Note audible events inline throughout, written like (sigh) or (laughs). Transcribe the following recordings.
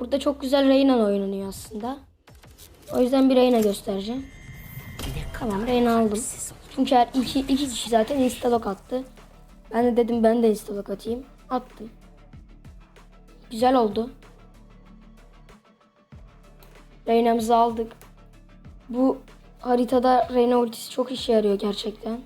Burada çok güzel Reyna oynanıyor aslında. O yüzden bir Reyna göstereceğim. Tamam Reyna aldım. Çünkü her iki, iki kişi zaten instalok attı. Ben de dedim ben de instalok atayım. Attım. Güzel oldu. Reyna'mızı aldık. Bu haritada Reyna ultisi çok işe yarıyor gerçekten.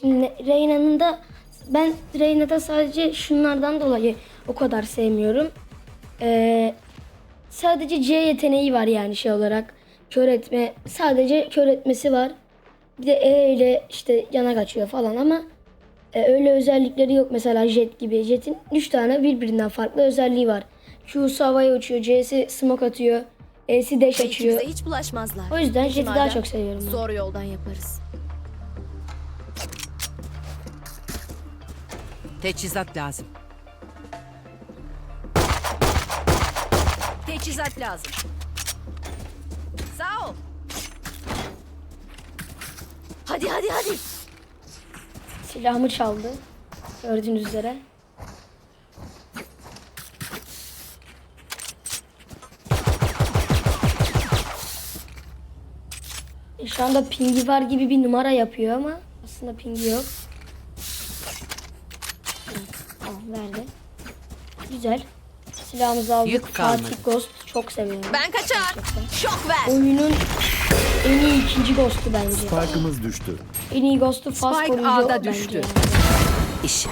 Şimdi Reyna'nın da ben Reyna'da sadece şunlardan dolayı o kadar sevmiyorum. Ee, sadece C yeteneği var yani şey olarak. Kör etme. Sadece kör etmesi var. Bir de E ile işte yana kaçıyor falan ama e, öyle özellikleri yok. Mesela Jet gibi. Jet'in 3 tane birbirinden farklı özelliği var. Q'su havaya uçuyor. C'si smoke atıyor. E'si dash açıyor. İkimize hiç bulaşmazlar. O yüzden Jet'i daha çok seviyorum ben. Zor yoldan yaparız. Teçhizat lazım. Teçhizat lazım. Sağ ol. Hadi hadi hadi. Silahımı çaldı. Gördüğünüz üzere. E, Şu anda pingi var gibi bir numara yapıyor ama aslında pingi yok. Evet, Tamam verdi. Güzel. Silahımızı aldık. Yük kalmadı. Fatih Ghost çok seviyorum. Ben kaçar. Şok ver. Oyunun en iyi ikinci Ghost'u bence. Spike'ımız düştü. En iyi Ghost'u fast Spike koruyucu A'da bence düştü. yani. İş.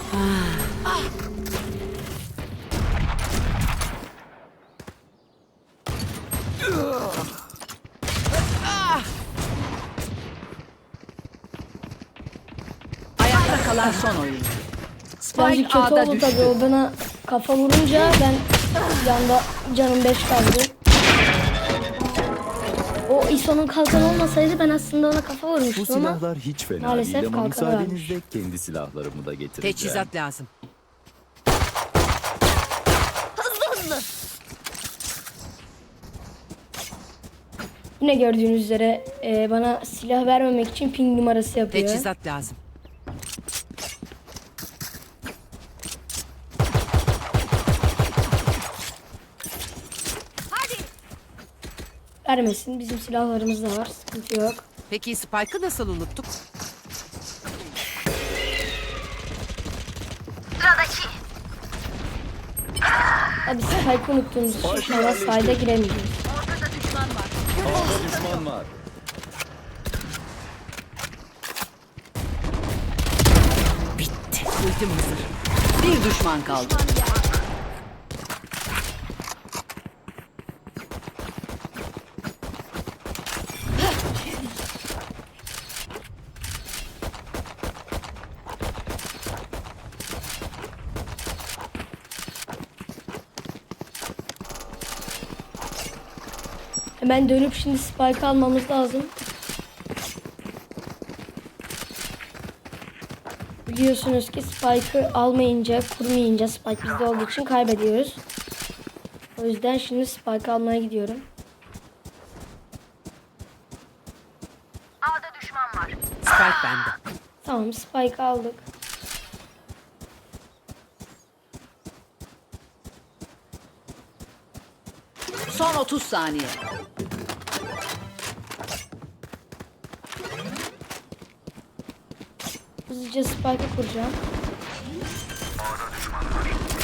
Ayakta kalan son oyuncu. Birazcık Spike kötü A'da oldu tabii. düştü. O bana kafa vurunca ben yanda canım 5 kaldı. O ISO'nun kalkanı olmasaydı ben aslında ona kafa Bu vurmuştum ama silahlar hiç fena maalesef değil ama müsaadenizle kendi silahlarımı da getireceğim. Teçhizat lazım. Hızlı hızlı. yine gördüğünüz üzere e, bana silah vermemek için ping numarası yapıyor. Teçhizat lazım. Vermesin. Bizim silahlarımız da var. Sıkıntı yok. Peki Spike'ı nasıl unuttuk? Tabii Spike'ı unuttuğumuz için şu anda sahilde giremeyeceğiz. Ağda düşman var. Bitti. Ultim hazır. Bir düşman kaldı. Hemen dönüp şimdi Spike almamız lazım. Biliyorsunuz ki Spike'ı almayınca, kurmayınca Spike bizde olduğu için kaybediyoruz. O yüzden şimdi Spike almaya gidiyorum. Spike bende. Tamam Spike aldık. Son 30 saniye. Hızlıca Spike'ı kuracağım.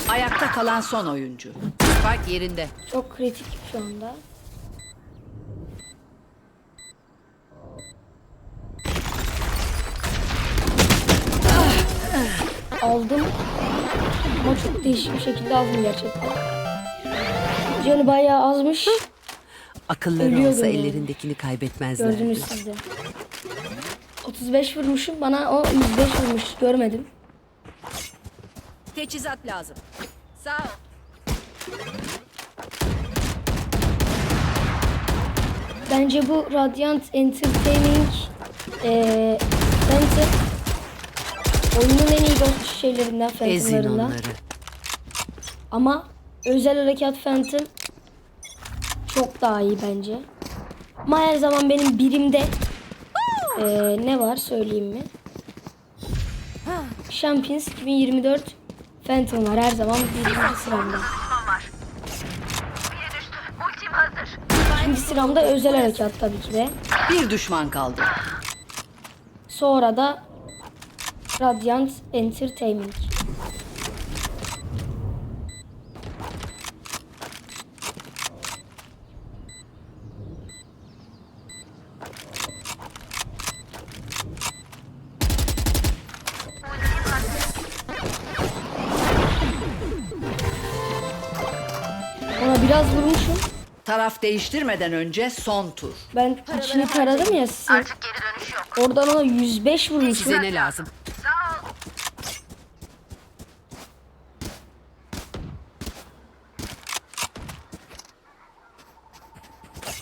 Ayakta kalan son oyuncu. Spike yerinde. Çok kritik şu anda. Aldım. Ama çok değişik bir şekilde aldım gerçekten. Canı bayağı azmış. Akılları Ölüyordum olsa yani. ellerindekini kaybetmezlerdi. Gördünüz siz de. 35 vurmuşum. Bana o 105 vurmuş. Görmedim. Teçhizat lazım. Sağ ol. Bence bu Radiant Entertaining eee Center oyunun en iyi ghost şeylerinden, Phantom'larından. Ama özel harekat Phantom çok daha iyi bence. Ama her zaman benim birimde eee, ne var söyleyeyim mi? Champions 2024 Phantom var her zaman birinci sıramda. İkinci sıramda özel harekat tabii ki de. Bir düşman kaldı. Sonra da Radiant Entertainment. Biraz vurmuşum. Taraf değiştirmeden önce son tur. Ben içini taradım ya sizin. Oradan ona 105 vurmuşum. Size ne lazım?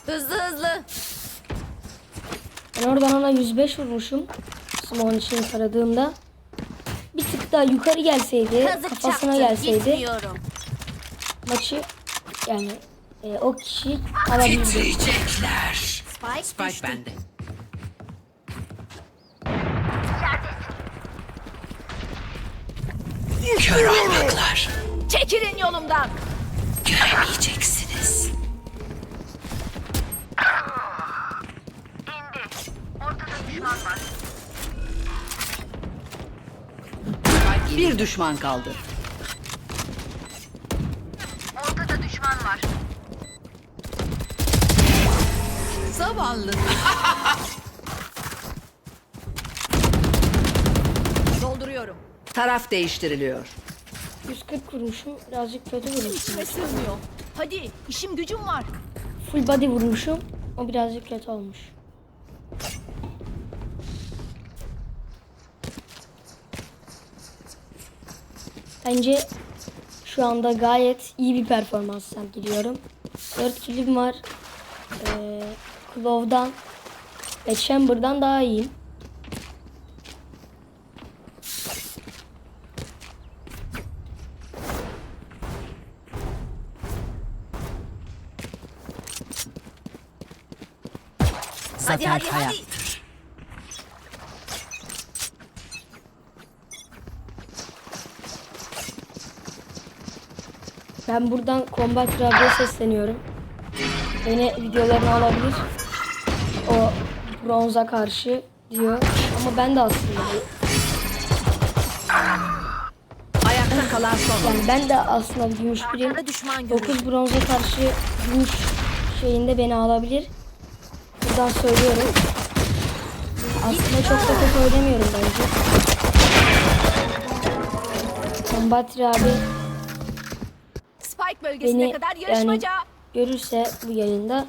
Hızlı hızlı. Ben oradan ona 105 vurmuşum. Smoke'un içini taradığımda. Bir tık daha yukarı gelseydi, Kazık kafasına çaktı. gelseydi Gitmiyorum. maçı yani e, o kişi alabilirdi. Titriyecekler. Spike, Spike bende. Kör ahmaklar. Çekilin yolumdan. Göremeyeceksiniz. Bir düşman kaldı. Zavallı. Dolduruyorum. Taraf değiştiriliyor. 140 vurmuşum. Birazcık kötü vurmuşum. İçime sığmıyor. Hadi işim gücüm var. Full body vurmuşum. O birazcık kötü olmuş. Bence şu anda gayet iyi bir performans sergiliyorum. 4 killim var. Ee, Claw'dan ve Chamber'dan daha iyiyim. Zafer hadi, hadi. hayattır. Ben buradan Combat Rab'e sesleniyorum. Beni videolarına alabilir. O bronza karşı diyor. Ama ben de aslında Ayakta kalan son yani ben de aslında gümüş biriyim. Düşman görür. 9 bronza karşı gümüş şeyinde beni alabilir. Buradan söylüyorum. Aslında çok da kötü oynamıyorum bence. Combat abi Spike bölgesine beni kadar yani yarışmaca. görürse bu yayında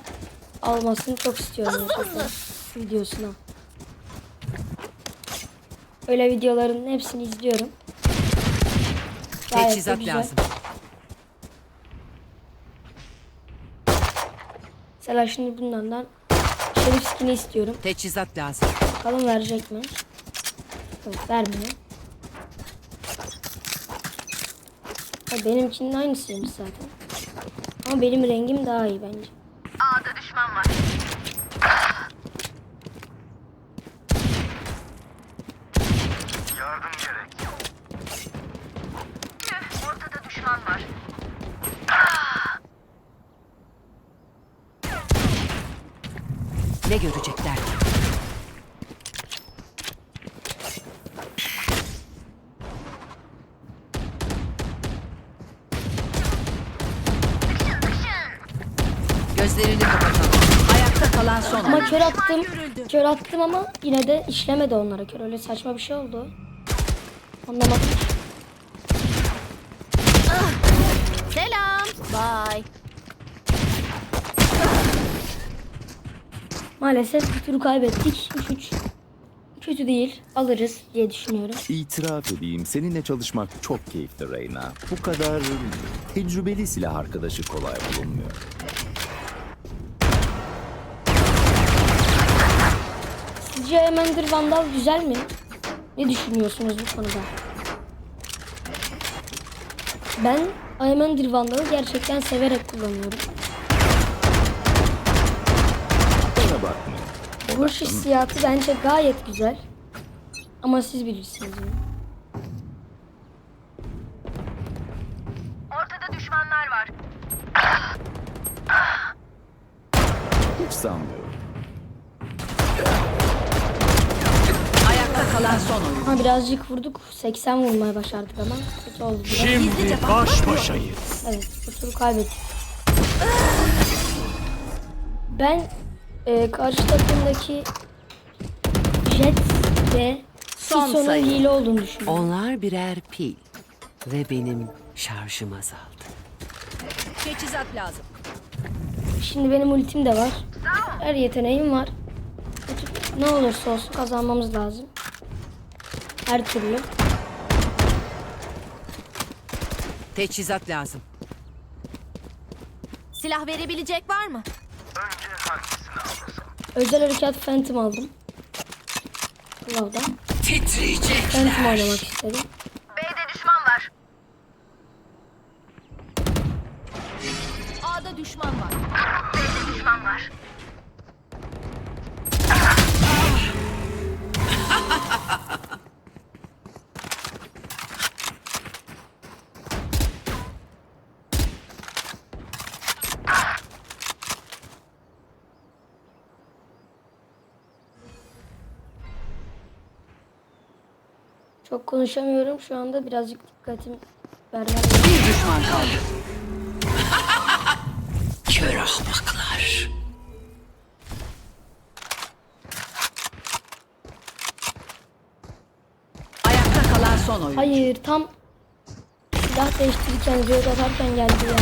almasını çok istiyorum. Videosuna. Öyle videoların hepsini izliyorum. Gayet Teçhizat güzel. lazım. Mesela şimdi bunlardan şerif skin'i istiyorum. Teçhizat lazım. Bakalım verecek mi? Yok vermiyor. Ha, benimkinin aynısıymış zaten. Ama benim rengim daha iyi bence. Ne görecekler? Gözlerini kapatalım. Ayakta kalan son Ama kör attım. Kör attım ama yine de işlemedi onlara kör. Öyle saçma bir şey oldu. Anlamadım. Selam. Bye. Maalesef bir turu kaybettik. 3-3. Kötü değil. Alırız diye düşünüyorum. İtiraf edeyim seninle çalışmak çok keyifli Reyna. Bu kadar tecrübeli silah arkadaşı kolay bulunmuyor. Sizce Emender Vandal güzel mi? Ne düşünüyorsunuz bu konuda? Ben Aymendir Vandal'ı gerçekten severek kullanıyorum. Vuruş hissiyatı bence gayet güzel. Ama siz bilirsiniz onu. Ortada düşmanlar var. Hiç sanmıyorum. Kalan son oyuncu. Ha birazcık vurduk. 80 vurmaya başardık ama. Kötü oldu biraz. Şimdi baş başayız. Evet bu turu kaybettik. Ben e, karşı takımdaki Jet ve Son Sison'un hile olduğunu düşünüyorum. Onlar birer pil ve benim şarjım azaldı. Teçhizat lazım. Şimdi benim ultim de var. Her yeteneğim var. Ne olursa olsun kazanmamız lazım. Her türlü. Teçhizat lazım. Silah verebilecek var mı? Özel harekat Phantom aldım. Phantom Titriyecekler. oynamak istedim. Çok konuşamıyorum şu anda birazcık dikkatim vermem Bir düşman kaldı. (laughs) Kör ahmaklar. Ayakta kalan son oyuncu. Hayır tam silah değiştirirken ziyot atarken geldi ya.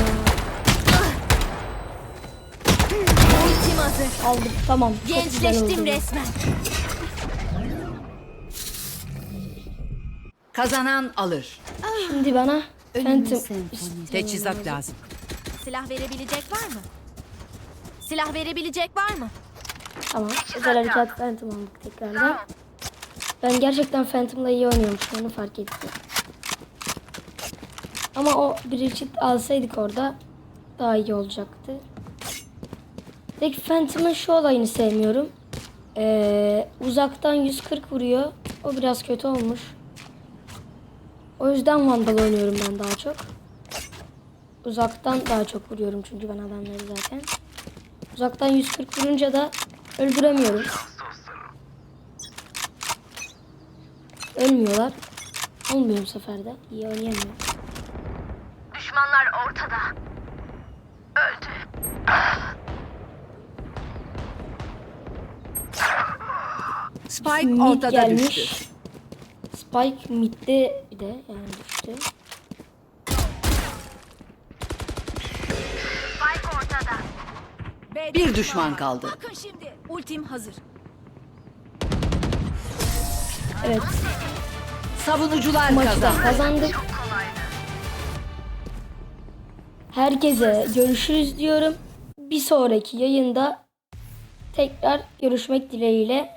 Ultim hazır. Aldık tamam. Gençleştim resmen. Kazanan alır. Şimdi bana Phantom Teçhizat lazım. Silah verebilecek var mı? Silah verebilecek var mı? Tamam. Özel harekat Phantom aldık tekrardan. Ben gerçekten Phantom'la iyi oynuyormuş onu fark ettim. Ama o bir çift alsaydık orada daha iyi olacaktı. Tek Phantom'ın şu olayını sevmiyorum. Ee, uzaktan 140 vuruyor. O biraz kötü olmuş. O yüzden Vandal oynuyorum ben daha çok. Uzaktan daha çok vuruyorum çünkü ben adamları zaten. Uzaktan 140 vurunca da öldüremiyorum. Ölmüyorlar. Olmuyor bu sefer de. İyi oynayamıyor. Düşmanlar ortada. Öldü. Spike Mid ortada gelmiş. düştü. Spike midde bir de yani düştü. B'de Bir düşman kaldı. Bakın şimdi. Ultim hazır. Evet. Savunucular Maçı da kazandı. kazandık. Herkese görüşürüz diyorum. Bir sonraki yayında tekrar görüşmek dileğiyle.